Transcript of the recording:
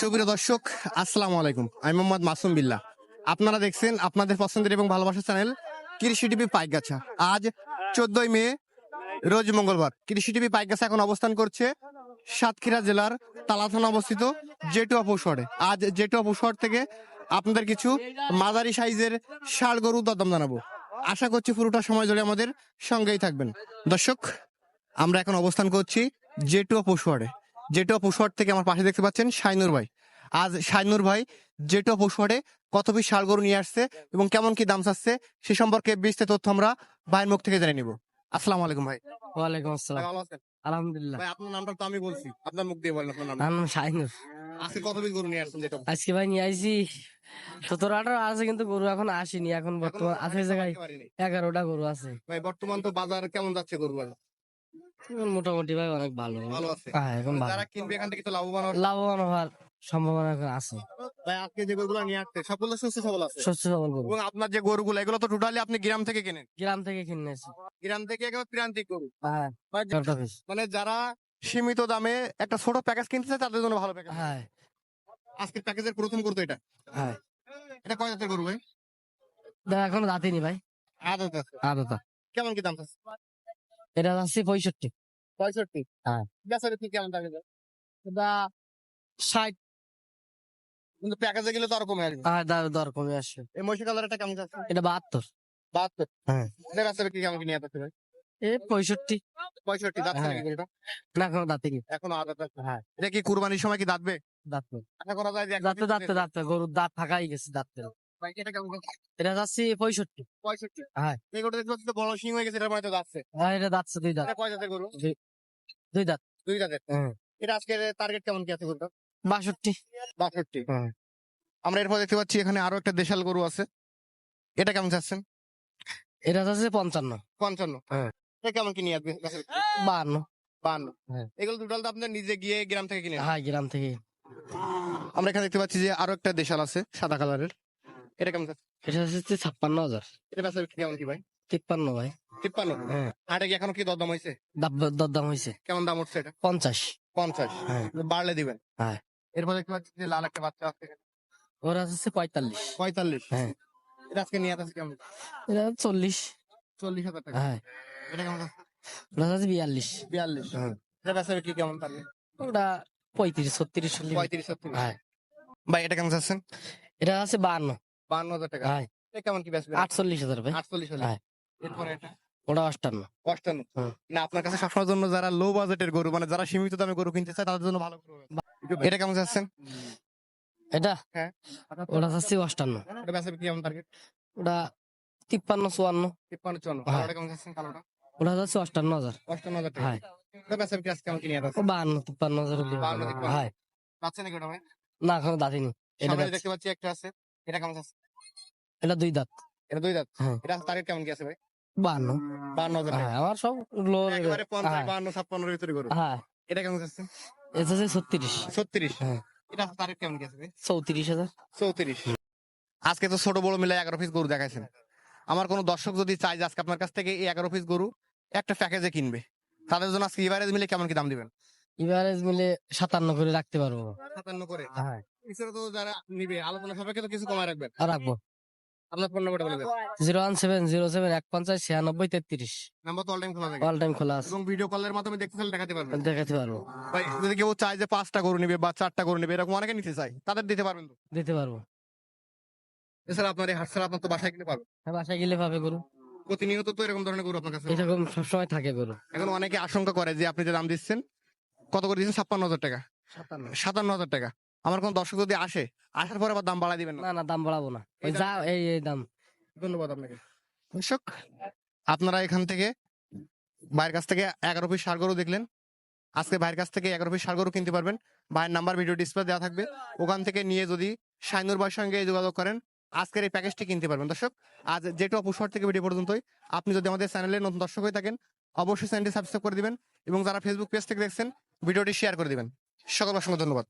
সুপ্রিয় দর্শক, আসসালামু আলাইকুম। আমি মোহাম্মদ মাসুম বিল্লাহ। আপনারা দেখছেন আপনাদের পছন্দের এবং ভালোবাসার চ্যানেল কৃষি টিভি পাইকগাছা। আজ চোদ্দই মে, রোজ মঙ্গলবার। কৃষি টিভি পাইকগাছা এখন অবস্থান করছে সাতক্ষীরা জেলার তালা থানা অবস্থিত জেটুয়া অপসরে আজ জেটুয়া অপসর থেকে আপনাদের কিছু মাঝারি সাইজের ষাড় গরু দরদাম জানাব। আশা করছি পুরোটা সময় ধরে আমাদের সঙ্গেই থাকবেন। দর্শক, আমরা এখন অবস্থান করছি জেটুয়া পশুয়ারে জেটুয়া পশুয়ার থেকে আমার পাশে দেখতে পাচ্ছেন শাইনুর ভাই। আজ শাইনুর ভাই জেটুয়া পশুয়ারে কত পিস ষাড় গরু নিয়ে আসছে এবং কেমন কি দাম চাচ্ছে সে সম্পর্কে বিস্তারিত তথ্য আমরা ভাইয়ের মুখ থেকে জেনে নিব। আসসালামু আলাইকুম ভাই। ওয়ালাইকুম আসসালাম। ভালো আছেন? আলহামদুলিল্লাহ। ভাই আপনার নামটা তো আমি বলছি। আপনার মুখ দিয়ে বলেন আপনার নাম আমার নাম শাহিনুর আজকে কত পিস গরু নিয়ে আসছেন যেটা আজকে ভাই নিয়ে আইছি সতেরো আঠারো আছে কিন্তু গরু এখন আসেনি। এখন বর্তমান আছে জায়গায় এগারোটা গরু আছে। ভাই বর্তমান তো বাজার কেমন যাচ্ছে গরু বাজার? এখন মোটামুটি ভাই অনেক ভালো। ভালো আছে। হ্যাঁ এখন ভালো। যারা কিনবে এখান থেকে তো লাভবান হবে। লাভবান হওয়ার সম্ভাবনা এখন আছে। ভাই আজকে যে গরুগুলো নিয়ে আসছে সবগুলো সুস্থ সবল আছে? শস্য সবল গরু। এবং আপনার যে গরুগুলো এগুলো তো টোটালি আপনি গ্রাম থেকে কেনেন? গ্রাম থেকে কিনে এসেছি গ্রাম থেকে একেবারে প্রান্তিক গরু। হ্যাঁ। মানে যারা সীমিত দামে একটা ছোট প্যাকেজ কিনতে চায় তাদের জন্য ভালো প্যাকেজ হ্যাঁ। আজকের প্যাকেজের প্রথম গরু তো এটা। হ্যাঁ। এটা কয় জাতের গরু ভাই? এখন দাঁতিনি ভাই। আদত আছে। আদতা। কেমন কি দাম আছে এটা যাচ্ছে পঁয়ষট্টি। পঁয়ষট্টি। হ্যাঁ। বেচারে কি কেমন এটা এটা ষাট। কিন্তু প্যাকেজে গেলে তো আর কমে আসবে। দর কমে আসছে এই এটা কেমন আছে এটা বাহাত্তর। বাহাত্তর? হ্যাঁ। এটা কেমন কি নিয়ে আসছে ভাই? এ পঁয়ষট্টি। পঁয়ষট্টি দাঁত হ্যাঁ। না এখন দাঁতিনি এখনও আদত আছে? হ্যাঁ। এটা কি কুরবানির সময় কি দাঁতবে দাঁত আশা করা যায় যে দাঁতে দাঁতে গরুর দাঁত ফাঁকাই গেছে দাঁতে এটা? এটা যাচ্ছে পঁয়ষট্টি। পঁয়ষট্টি? হ্যাঁ। এই গরুটা দেখতে বড় সিং হয়ে গেছে এটার মানে তো যাচ্ছে হ্যাঁ এটা যাচ্ছে দুই দাঁত। এটা কয় জাতের গরু? দুই দাঁত। দুই হ্যাঁ। এটা আজকে টার্গেট কেমন কি আছে গরুটা বাষট্টি। বাষট্টি। আমরা এরপর দেখতে পাচ্ছি এখানে আরও একটা দেশাল গরু আছে। এটা কেমন চাচ্ছেন? এটা যাচ্ছে পঞ্চান্ন। পঞ্চান্ন। হ্যাঁ। এটা কেমন কি নিয়ে আসবে বাহান্ন। বান্ন হ্যাঁ। এগুলো দুটাল তো আপনার নিজে গিয়ে গ্রাম থেকে কিনে। হ্যাঁ গ্রাম থেকে। আমরা এখানে দেখতে পাচ্ছি যে আরও একটা দেশাল আছে সাদা কালারের এটা কেমন এটা হচ্ছে ছাপ্পান্ন হাজার। এটা কেমন কি ভাই? তিপ্পান্ন ভাই। তিপ্পান্ন হ্যাঁ। হাটে কি এখনও কি দরদাম হয়েছে দরদাম হয়েছে কেমন দাম উঠছে এটা? পঞ্চাশ। পঞ্চাশ? হ্যাঁ। বাড়লে দিবেন। হ্যাঁ। এরপর দেখতে পাচ্ছি যে লাল একটা বাচ্চা আছে। ওরা হচ্ছে পঁয়তাল্লিশ। পঁয়তাল্লিশ? হ্যাঁ। এটা আজকে নিয়ে আসছে কেমন? এটা চল্লিশ। চল্লিশ হাজার টাকা। হ্যাঁ। এটা কেমন আছে? বিয়াল্লিশ। বিয়াল্লিশ। হ্যাঁ। এটা বেচা বিক্রি কেমন পারবে ওটা পঁয়ত্রিশ ছত্রিশ পঁয়ত্রিশ সত্তর হ্যাঁ। ভাই এটা কেমন চাচ্ছেন? এটা আছে বাহান্ন। বান্ন হাজার টাকা। হ্যাঁ। কেমন কি বেচবে আটচল্লিশ হাজার ভাই। আটচল্লিশ হাজার। এরপরে এটা? ওটা অষ্টান্ন। অষ্টান্ন। হুম। না আপনার কাছে সবসময়ের জন্য যারা লো বাজেটের গরু মানে যারা সীমিত দামে গরু কিনতে চায় তাদের জন্য ভালো গরু এটা কেমন চাচ্ছেন? এটা? হ্যাঁ। ওটা হচ্ছে অষ্টান্ন। এটা বেচা বিক্রি কেমন টার্গেট ওটা তিপ্পান্ন চুয়ান্ন। তিপ্পান্ন চুয়ান্ন। হ্যাঁ। কালোটা কেমন চাচ্ছেন? কালোটা? ওটা হচ্ছে অষ্টান্ন হাজার। অষ্টান্ন হাজার হ্যাঁ। এটা বেচা বিক্রি আজকে কেমন কিনে আছে বাহান্ন তিপ্পান্ন হাজার। হ্যাঁ। পাচ্ছে নাকি ওটা ভাই? না এখনও দাঁতিনি। এটা দেখতে পাচ্ছি একটা আছে এটা কেমন আছে এটা দুই দাঁত। এটা দুই দাঁত? হ্যাঁ। এটা টার্গেট কেমন কি আছে ভাই? বাহান্ন বান্ন হাজার টাকা। আমার সব লো একেবারে পঞ্চাশ। বান্ন ছাপ্পান্নের ভিতরে গরু। হ্যাঁ। এটা কেমন চাচ্ছেন এটা হচ্ছে ছত্রিশ। ছত্রিশ? হ্যাঁ। এটা টার্গেট কেমন কি চৌত্রিশ হাজার। চৌত্রিশ। আজকে তো ছোট বড় মিলে এগারো পিস গরু দেখাইছেন। আমার কোনো দর্শক যদি চাই যে আজকে আপনার কাছ থেকে এই এগারো পিস গরু একটা প্যাকেজে কিনবে তাদের জন্য আজকে এভারেজ মিলে কেমন কি দাম দিবেন? এবারে মিলে সাতান্ন করে রাখতে পারব। সাতান্ন করে? হ্যাঁ। এছাড়া তো যারা নিবে আলোচনা সাপেক্ষে তো কিছু কমায় রাখবেন। রাখব। আপনার ফোন নাম্বারটা বলে দেন। Zero one seven zero seven এক পঞ্চাশ ছিয়ানব্বই তেত্রিশ। নাম্বার তো অল টাইম খোলা থাকে। অল টাইম খোলা আছে। এবং ভিডিও কলের মাধ্যমে দেখতে চাইলে দেখাতে পারবেন। দেখাতে পারব। ভাই যদি কেউ চায় যে পাঁচটা গরু নিবে বা চারটা গরু নিবে এরকম অনেকে নিতে চায় তাদের দিতে পারবেন তো? দিতে পারব। এছাড়া আপনার এই হাট ছাড়া আপনার তো বাসায় কিনে পাবেন হ্যাঁ বাসায় গেলে পাবে গরু। প্রতিনিয়ত তো এরকম ধরনের গরু আপনার কাছে এরকম সবসময় থাকে গরু। এখন অনেকে আশঙ্কা করে যে আপনি যে দাম দিচ্ছেন কত করে দিচ্ছেন? ছাপ্পান্ন হাজার টাকা। সাতান্ন সাতান্ন হাজার টাকা। আমার কোন দর্শক যদি আসে আসার পরে আবার দাম বাড়াই দিবেন না। না দাম বাড়াবো না। ওই যা এই এই দাম। ধন্যবাদ আপনাকে। দর্শক আপনারা এখান থেকে ভাইয়ের কাছ থেকে এগারো পিস সার গরু দেখলেন। আজকে ভাইয়ের কাছ থেকে এগারো পিস সার গরু কিনতে পারবেন। ভাইয়ের নাম্বার ভিডিও ডিসপ্লে দেওয়া থাকবে। ওখান থেকে নিয়ে যদি শাইনুর ভাইয়ের সঙ্গে যোগাযোগ করেন আজকের এই প্যাকেজটি কিনতে পারবেন। দর্শক আজ যেটু অপুষর থেকে ভিডিও পর্যন্তই। আপনি যদি আমাদের চ্যানেলে নতুন দর্শক হয়ে থাকেন অবশ্যই চ্যানেলটি সাবস্ক্রাইব করে দিবেন এবং যারা ফেসবুক পেজ থেকে দেখছেন ভিডিওটি শেয়ার করে দিবেন। সকল অসংখ্য ধন্যবাদ।